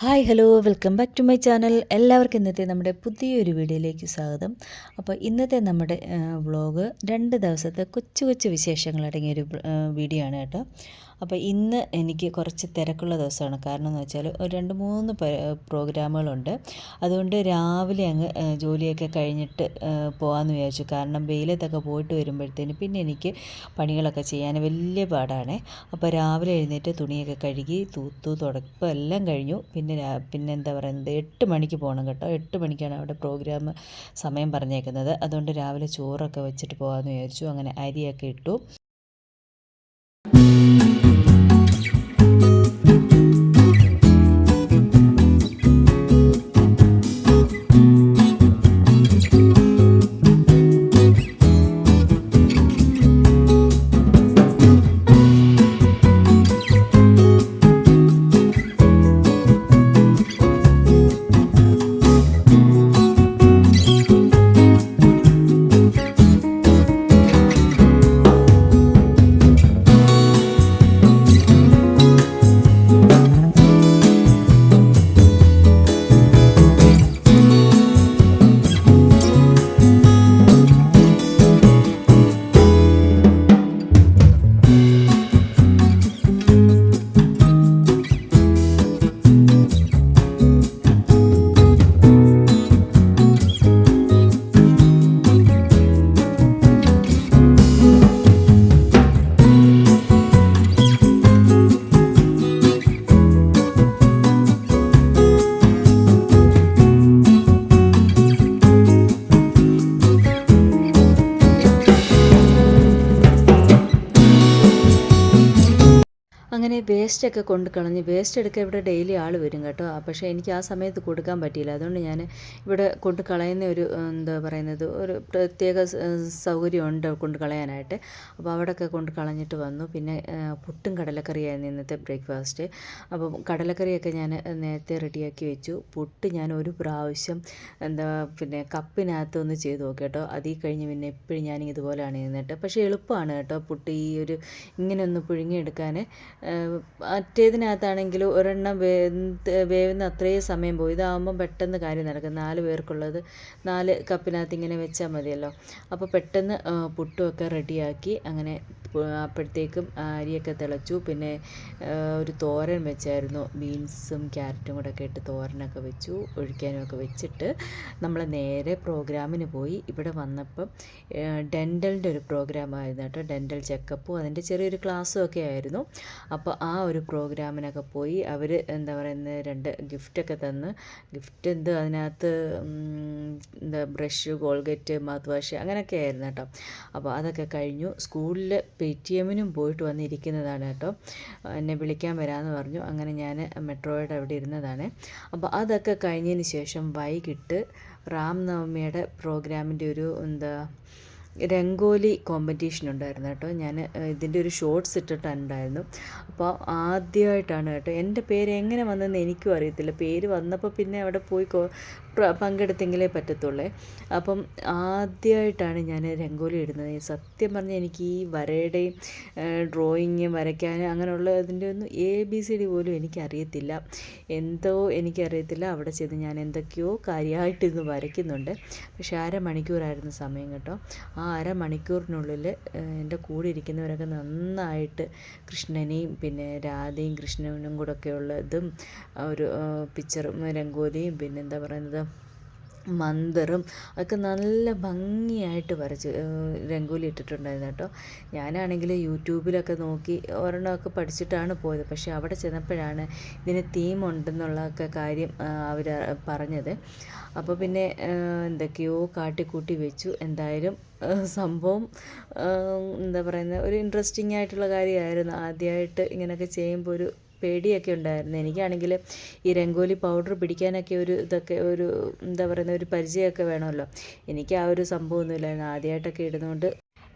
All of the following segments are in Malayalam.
Hi hello welcome back to my channel. എല്ലാവർക്കും ഇന്നത്തെ നമ്മുടെ പുതിയൊരു വീഡിയോയിലേക്ക് സ്വാഗതം. അപ്പോൾ ഇന്നത്തെ നമ്മുടെ വ്ളോഗ് രണ്ട് ദിവസത്തെ കൊച്ചു കൊച്ചു വിശേഷങ്ങൾ അടങ്ങിയൊരു വീഡിയോ ആണ് കേട്ടോ. അപ്പോൾ ഇന്ന് എനിക്ക് കുറച്ച് തിരക്കുള്ള ദിവസമാണ്. കാരണം എന്ന് വെച്ചാൽ ഒരു രണ്ട് മൂന്ന് പ്രോഗ്രാമുകളുണ്ട്. അതുകൊണ്ട് രാവിലെ അങ്ങ് ജോലിയൊക്കെ കഴിഞ്ഞിട്ട് പോകാമെന്ന് വിചാരിച്ചു. കാരണം വെയിലത്തൊക്കെ പോയിട്ട് വരുമ്പോഴത്തേന് പിന്നെ എനിക്ക് പണികളൊക്കെ ചെയ്യാൻ വലിയ പാടാണ്. അപ്പോൾ രാവിലെ എഴുന്നേറ്റ് തുണിയൊക്കെ കഴുകി തൂത്തു തുടപ്പം എല്ലാം കഴിഞ്ഞു. പിന്നെ പിന്നെ എന്താ പറയുന്നത്? എട്ട് മണിക്ക് പോകണം കേട്ടോ. എട്ട് മണിക്കാണ് അവിടെ പ്രോഗ്രാം സമയം പറഞ്ഞേക്കുന്നത്. അതുകൊണ്ട് രാവിലെ ചോറൊക്കെ വെച്ചിട്ട് പോകാമെന്ന് വിചാരിച്ചു. അങ്ങനെ അരിയൊക്കെ ഇട്ടു. അങ്ങനെ വേസ്റ്റൊക്കെ കൊണ്ട് കളഞ്ഞ് വേസ്റ്റ് എടുക്കാൻ ഇവിടെ ഡെയിലി ആൾ വരും കേട്ടോ. പക്ഷേ എനിക്ക് ആ സമയത്ത് കൊടുക്കാൻ പറ്റിയില്ല. അതുകൊണ്ട് ഞാൻ ഇവിടെ കൊണ്ട് കളയുന്ന ഒരു എന്താ പറയുന്നത് ഒരു പ്രത്യേക സൗകര്യമുണ്ട് കൊണ്ട് കളയാനായിട്ട്. അപ്പോൾ അവിടെയൊക്കെ കൊണ്ട് കളഞ്ഞിട്ട് വന്നു. പിന്നെ പുട്ടും കടലക്കറിയായിരുന്നു ഇന്നത്തെ ബ്രേക്ക്ഫാസ്റ്റ് അപ്പോൾ കടലക്കറിയൊക്കെ ഞാൻ നേരത്തെ റെഡിയാക്കി വെച്ചു. പുട്ട് ഞാൻ ഒരു പ്രാവശ്യം എന്താ പിന്നെ കപ്പിനകത്ത് ഒന്ന് ചെയ്ത് നോക്കി കേട്ടോ. അതിൽ കഴിഞ്ഞ് പിന്നെ എപ്പോഴും ഞാൻ ഇതുപോലെയാണ് ഇരുന്നിട്ട്. പക്ഷേ എളുപ്പമാണ് കേട്ടോ പുട്ട് ഈ ഒരു ഇങ്ങനെ ഒന്ന് പുഴുങ്ങിയെടുക്കാൻ മറ്റേതിനകത്താണെങ്കിൽ ഒരെണ്ണം വേന്ത് വേവുന്ന അത്രയും സമയം പോയി. ഇതാകുമ്പം പെട്ടെന്ന് കാര്യം നടക്കും. നാല് പേർക്കുള്ളത് നാല് കപ്പിനകത്ത് ഇങ്ങനെ വെച്ചാൽ മതിയല്ലോ. അപ്പോൾ പെട്ടെന്ന് പുട്ടുമൊക്കെ റെഡിയാക്കി അങ്ങനെ അപ്പോഴത്തേക്കും അരിയൊക്കെ തിളച്ചു. പിന്നെ ഒരു തോരൻ വെച്ചായിരുന്നു. ബീൻസും ക്യാരറ്റും കൂടെ ഒക്കെ ഇട്ട് തോരനൊക്കെ വെച്ചു. ഒഴിക്കാനുമൊക്കെ വെച്ചിട്ട് നമ്മൾ നേരെ പ്രോഗ്രാമിന് പോയി. ഇവിടെ വന്നപ്പം ഡെന്റലിന്റെ ഒരു പ്രോഗ്രാമായിരുന്നു കേട്ടോ. ഡെന്റൽ ചെക്കപ്പും അതിന്റെ ചെറിയൊരു ക്ലാസ്സും ഒക്കെ ആയിരുന്നു. അപ്പോൾ ആ ഒരു പ്രോഗ്രാമിനൊക്കെ പോയി അവർ എന്താ പറയുന്നത് രണ്ട് ഗിഫ്റ്റൊക്കെ തന്ന്. ഗിഫ്റ്റ് എന്ത് അതിനകത്ത് എന്താ ബ്രഷ് കോൾഗേറ്റ് മൗത്ത് വാഷ് അങ്ങനെയൊക്കെ ആയിരുന്നു കേട്ടോ. അപ്പോൾ അതൊക്കെ കഴിഞ്ഞു. സ്കൂളിൽ പേ ടി എമ്മിനും പോയിട്ട് വന്നിരിക്കുന്നതാണ് കേട്ടോ. എന്നെ വിളിക്കാൻ വരാമെന്ന് പറഞ്ഞു. അങ്ങനെ ഞാൻ മെട്രോയുടെ അവിടെ ഇരുന്നതാണ്. അപ്പോൾ അതൊക്കെ കഴിഞ്ഞതിന് ശേഷം വൈകിട്ട് റാം നവമിയുടെ പ്രോഗ്രാമിന്റെ ഒരു എന്താ രംഗോലി കോമ്പറ്റീഷൻ ഉണ്ടായിരുന്നു കേട്ടോ. ഞാൻ ഇതിന്റെ ഒരു ഷോർട്സ് ഇട്ടിട്ടുണ്ടായിരുന്നു. അപ്പോൾ ആദ്യമായിട്ടാണ് കേട്ടോ. എന്റെ പേര് എങ്ങനെ വന്നതെന്ന് എനിക്കും അറിയത്തില്ല. പേര് വന്നപ്പോൾ പിന്നെ അവിടെ പോയി പങ്കെടുത്തെങ്കിലേ പറ്റത്തുള്ളേ. അപ്പം ആദ്യമായിട്ടാണ് ഞാൻ രംഗോലി ഇടുന്നത്. സത്യം പറഞ്ഞാൽ എനിക്ക് ഈ വരയുടെയും ഡ്രോയിങ് വരയ്ക്കാൻ അങ്ങനെയുള്ള ഇതിന്റെ ഒന്നും എ ബി സി ഡി പോലും എനിക്കറിയത്തില്ല. എന്തോ എനിക്കറിയത്തില്ല. അവിടെ ചെന്ന് ഞാൻ എന്തൊക്കെയോ കാര്യമായിട്ട് ഇന്ന് വരയ്ക്കുന്നുണ്ട്. പക്ഷേ അരമണിക്കൂറായിരുന്നു സമയം കേട്ടോ. ആ അരമണിക്കൂറിനുള്ളിൽ എന്റെ കൂടെ ഇരിക്കുന്നവരൊക്കെ നന്നായിട്ട് കൃഷ്ണനെയും പിന്നെ രാധയും കൃഷ്ണനും കൂടെ ഒക്കെ ഉള്ളതും ഒരു പിക്ചറും രംഗോലിയും പിന്നെന്താ പറയുന്നത് മന്ദറും ഒക്കെ നല്ല ഭംഗിയായിട്ട് വരച്ച് രംഗോലി ഇട്ടിട്ടുണ്ടായിരുന്നു കേട്ടോ. ഞാനാണെങ്കിൽ യൂട്യൂബിലൊക്കെ നോക്കി ഒരെണ്ണമൊക്കെ പഠിച്ചിട്ടാണ് പോയത്. പക്ഷേ അവിടെ ചെന്നപ്പോഴാണ് ഇതിന് തീം ഉണ്ടെന്നുള്ളതൊക്കെ കാര്യം അവർ പറഞ്ഞത്. അപ്പോൾ പിന്നെ എന്തൊക്കെയോ കാട്ടിക്കൂട്ടി വെച്ചു. എന്തായാലും സംഭവം എന്താ പറയുന്നത് ഒരു ഇൻട്രസ്റ്റിംഗ് ആയിട്ടുള്ള കാര്യമായിരുന്നു. ആദ്യമായിട്ട് ഇങ്ങനെയൊക്കെ ചെയ്യുമ്പോൾ ഒരു പേടിയൊക്കെ ഉണ്ടായിരുന്നു. എനിക്കാണെങ്കിൽ ഈ രംഗോലി പൗഡർ പിടിക്കാനൊക്കെ ഒരു ഇതൊക്കെ ഒരു എന്താ പറയുന്നത് ഒരു പരിചയമൊക്കെ വേണമല്ലോ. എനിക്ക് ആ ഒരു സംഭവമൊന്നുമില്ലായിരുന്നു. ആദ്യമായിട്ടൊക്കെ ഇടുന്നതുകൊണ്ട്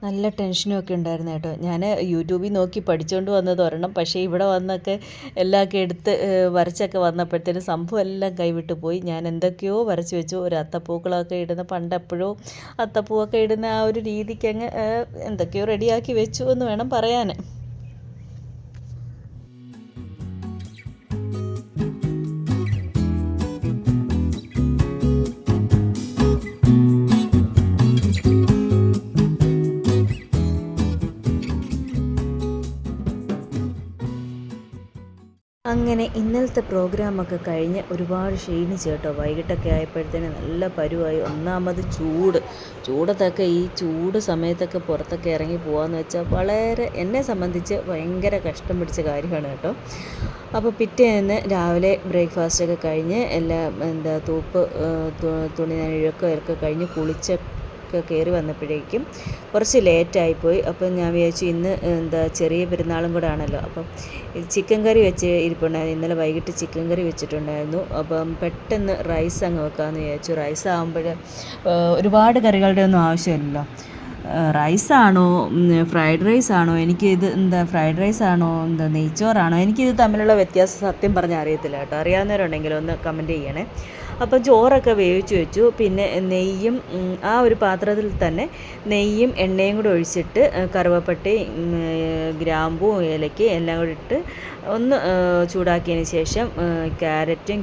നല്ല ടെൻഷനും ഒക്കെ ഉണ്ടായിരുന്നു കേട്ടോ. ഞാൻ യൂട്യൂബിൽ നോക്കി പഠിച്ചുകൊണ്ട് വന്നത് ഒരെണ്ണം. പക്ഷേ ഇവിടെ വന്നൊക്കെ എല്ലാമൊക്കെ എടുത്ത് വരച്ചൊക്കെ വന്നപ്പോഴത്തേനും സംഭവം എല്ലാം കൈവിട്ട് പോയി. ഞാൻ എന്തൊക്കെയോ വരച്ച് വെച്ചു. ഒരു അത്തപ്പൂക്കളൊക്കെ ഇടുന്ന പണ്ട് എപ്പോഴോ അത്തപ്പൂവൊക്കെ ഇടുന്ന ആ ഒരു രീതിക്ക് അങ്ങ് എന്തൊക്കെയോ റെഡിയാക്കി വെച്ചു എന്ന് വേണം പറയാൻ. അങ്ങനെ ഇന്നലത്തെ പ്രോഗ്രാമൊക്കെ കഴിഞ്ഞ് ഒരുപാട് ക്ഷീണിച്ച് കേട്ടോ. വൈകിട്ടൊക്കെ ആയപ്പോഴത്തേന് നല്ല പരുവായി. ഒന്നാമത് ചൂട്. ചൂടത്തൊക്കെ ഈ ചൂട് സമയത്തൊക്കെ പുറത്തൊക്കെ ഇറങ്ങി പോകാമെന്ന് വെച്ചാൽ വളരെ എന്നെ സംബന്ധിച്ച് ഭയങ്കര കഷ്ടം പിടിച്ച കാര്യമാണ് കേട്ടോ. അപ്പോൾ പിറ്റേന്ന് രാവിലെ ബ്രേക്ക്ഫാസ്റ്റൊക്കെ കഴിഞ്ഞ് എല്ലാം എന്താ തൂപ്പ് തുണി നനയൊക്കെ കഴിഞ്ഞ് കുളിച്ച് ഒക്കെ കയറി വന്നപ്പോഴേക്കും കുറച്ച് ലേറ്റായിപ്പോയി അപ്പം ഞാൻ വിചാരിച്ചു ഇന്ന് എന്താ ചെറിയ പെരുന്നാളും കൂടെ ആണല്ലോ. അപ്പം ചിക്കൻ കറി വെച്ച് ഇരിപ്പുണ്ടായിരുന്നു. ഇന്നലെ വൈകിട്ട് ചിക്കൻ കറി വെച്ചിട്ടുണ്ടായിരുന്നു. അപ്പം പെട്ടെന്ന് റൈസ് അങ്ങ് വെക്കാമെന്ന് വിചാരിച്ചു. റൈസ് ആകുമ്പോൾ ഒരുപാട് കറികളുടെ ഒന്നും ആവശ്യമില്ലല്ലോ. റൈസാണോ ഫ്രൈഡ് റൈസ് ആണോ? എനിക്ക് ഇത് എന്താ ഫ്രൈഡ് റൈസ് ആണോ എന്താ നെയ്ച്ചോറാണോ? എനിക്കിത് തമ്മിലുള്ള വ്യത്യാസം സത്യം പറഞ്ഞാൽ അറിയത്തില്ല കേട്ടോ. അറിയാവുന്നവരുണ്ടെങ്കിൽ ഒന്ന് കമന്റ് ചെയ്യണേ. അപ്പം ചോറൊക്കെ വേവിച്ച് വെച്ചു. പിന്നെ നെയ്യും ആ ഒരു പാത്രത്തിൽ തന്നെ നെയ്യും എണ്ണയും കൂടെ ഒഴിച്ചിട്ട് കറുവപ്പട്ടയും ഗ്രാമ്പും ഏലക്കയും എല്ലാം കൂടി ഇട്ട് ഒന്ന് ചൂടാക്കിയതിന് ശേഷം ക്യാരറ്റും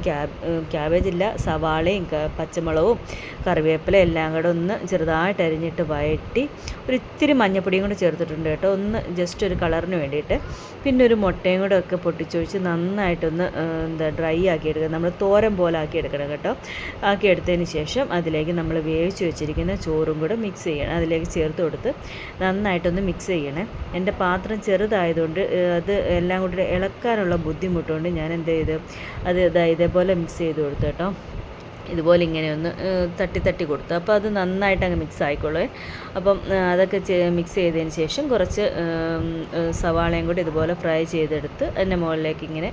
ക്യാബേജ് ഇല്ല സവാളയും പച്ചമുളകും കറിവേപ്പില എല്ലാം കൂടെ ഒന്ന് ചെറുതായിട്ട് അരിഞ്ഞിട്ട് വയറ്റി ഒരു ഇത്തിരി മഞ്ഞപ്പൊടിയും കൂടെ ചേർത്തിട്ടുണ്ട് കേട്ടോ. ഒന്ന് ജസ്റ്റ് ഒരു കളറിന് വേണ്ടിയിട്ട്. പിന്നെ ഒരു മുട്ടയും കൂടെ ഒക്കെ പൊട്ടിച്ചൊഴിച്ച് നന്നായിട്ടൊന്ന് എന്താ ഡ്രൈ ആക്കി എടുക്കുക നമ്മൾ തോരൻ പോലെ ആക്കി എടുക്കണം കേട്ടോ. ആക്കി എടുത്തതിന് ശേഷം അതിലേക്ക് നമ്മൾ വേവിച്ച് വെച്ചിരിക്കുന്ന ചോറും കൂടെ മിക്സ് ചെയ്യണം. അതിലേക്ക് ചേർത്ത് കൊടുത്ത് നന്നായിട്ടൊന്ന് മിക്സ് ചെയ്യണേ. എന്റെ പാത്രം ചെറുതായതുകൊണ്ട് അത് എല്ലാം കൂടി ഇളക്കാനുള്ള ബുദ്ധിമുട്ടുകൊണ്ട് ഞാൻ എന്ത് ചെയ്ത്? അത് ഇതാ ഇതേപോലെ മിക്സ് ചെയ്ത് കൊടുത്തു കേട്ടോ. ഇതുപോലെ ഇങ്ങനെ ഒന്ന് തട്ടി തട്ടി കൊടുത്തു. അപ്പോൾ അത് നന്നായിട്ട് അങ്ങ് മിക്സ് ആയിക്കോളേ അപ്പം അതൊക്കെ മിക്സ് ചെയ്തതിന് ശേഷം കുറച്ച് സവാളയും കൂടി ഇതുപോലെ ഫ്രൈ ചെയ്തെടുത്ത് അതിന്റെ മുകളിലേക്ക് ഇങ്ങനെ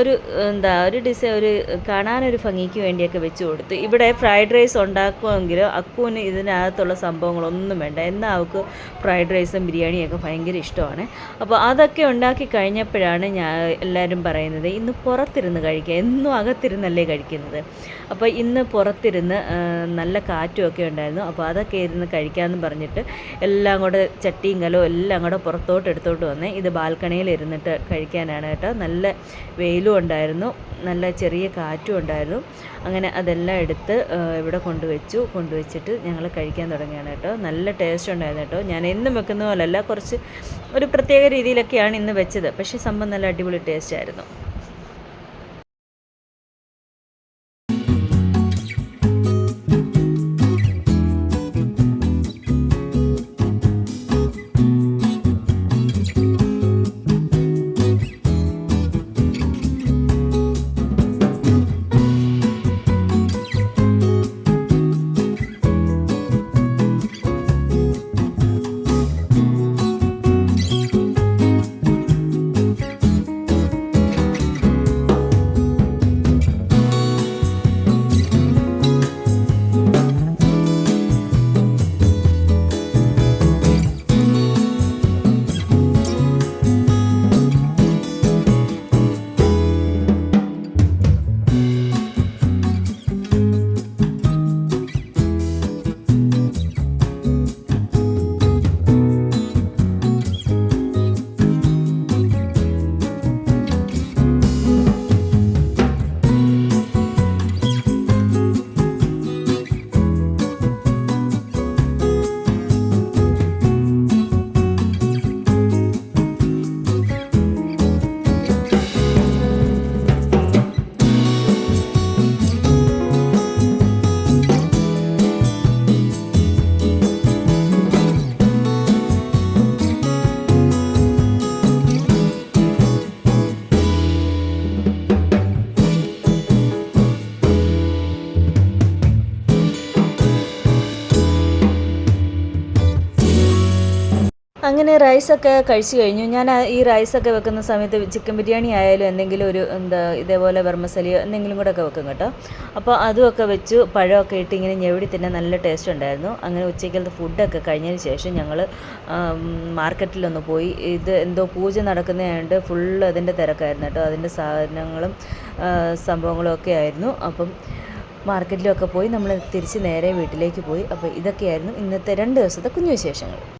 ഒരു എന്താ ഒരു ഡിസൈൻ ഒരു കാണാനൊരു ഭംഗിക്ക് വേണ്ടിയൊക്കെ വെച്ച് കൊടുത്ത്. ഇവിടെ ഫ്രൈഡ് റൈസ് ഉണ്ടാക്കുമെങ്കിലും അക്കുവിന് ഇതിനകത്തുള്ള സംഭവങ്ങളൊന്നും വേണ്ട. എന്നാൽ അവൾക്ക് ഫ്രൈഡ് റൈസും ബിരിയാണിയൊക്കെ ഭയങ്കര ഇഷ്ടമാണ്. അപ്പോൾ അതൊക്കെ ഉണ്ടാക്കി കഴിഞ്ഞപ്പോഴാണ് ഞാൻ എല്ലാവരും പറയുന്നത് ഇന്ന് പുറത്തിരുന്ന് കഴിക്കുക. എന്നും അകത്തിരുന്നല്ലേ കഴിക്കുന്നത്? അപ്പോൾ ഇന്ന് പുറത്തിരുന്ന് നല്ല കാറ്റുമൊക്കെ ഉണ്ടായിരുന്നു. അപ്പോൾ അതൊക്കെ ഇരുന്ന് കഴിക്കാമെന്ന് പറഞ്ഞിട്ട് എല്ലാം കൂടെ ചട്ടിയും കലവും എല്ലാം കൂടെ പുറത്തോട്ട് എടുത്തോട്ട് വന്നേ. ഇത് ബാൽക്കണിയിൽ ഇരുന്നിട്ട് കഴിക്കാനാണ് കേട്ടോ. നല്ല വെയിലും ഉണ്ടായിരുന്നു. നല്ല ചെറിയ കാറ്റും ഉണ്ടായിരുന്നു. അങ്ങനെ അതെല്ലാം എടുത്ത് ഇവിടെ കൊണ്ടുവച്ചു. കൊണ്ടുവച്ചിട്ട് ഞങ്ങൾ കഴിക്കാൻ തുടങ്ങിയാണ് കേട്ടോ. നല്ല ടേസ്റ്റ് ഉണ്ടായിരുന്നു കേട്ടോ. ഞാൻ എന്നും വെക്കുന്ന പോലല്ല കുറച്ച് ഒരു പ്രത്യേക രീതിയിലൊക്കെയാണ് ഇന്ന് വെച്ചത്. പക്ഷേ സംഭവം നല്ല അടിപൊളി ടേസ്റ്റ് ആയിരുന്നു. അങ്ങനെ റൈസൊക്കെ കഴിച്ചു കഴിഞ്ഞു. ഞാൻ ഈ റൈസൊക്കെ വെക്കുന്ന സമയത്ത് ചിക്കൻ ബിരിയാണി ആയാലും എന്തെങ്കിലും ഒരു എന്താ ഇതേപോലെ വെർമസലിയോ എന്തെങ്കിലും കൂടെ ഒക്കെ വെക്കും കേട്ടോ. അപ്പോൾ അതുമൊക്കെ വെച്ചു പഴമൊക്കെ ഇട്ട് ഇങ്ങനെ ഞെവിടി തന്നെ നല്ല ടേസ്റ്റ് ഉണ്ടായിരുന്നു. അങ്ങനെ ഉച്ചയ്ക്കലത്തെ ഫുഡൊക്കെ കഴിഞ്ഞതിന് ശേഷം ഞങ്ങൾ മാർക്കറ്റിലൊന്ന് പോയി. ഇത് എന്തോ പൂജ നടക്കുന്നതായതുകൊണ്ട് ഫുള്ള് അതിന്റെ തിരക്കായിരുന്നു കേട്ടോ. അതിന്റെ സാധനങ്ങളും സംഭവങ്ങളും ഒക്കെ ആയിരുന്നു. അപ്പം മാർക്കറ്റിലൊക്കെ പോയി നമ്മൾ തിരിച്ച് നേരെ വീട്ടിലേക്ക് പോയി. അപ്പോൾ ഇതൊക്കെയായിരുന്നു ഇന്നത്തെ രണ്ട് ദിവസത്തെ കുഞ്ഞു വിശേഷങ്ങൾ.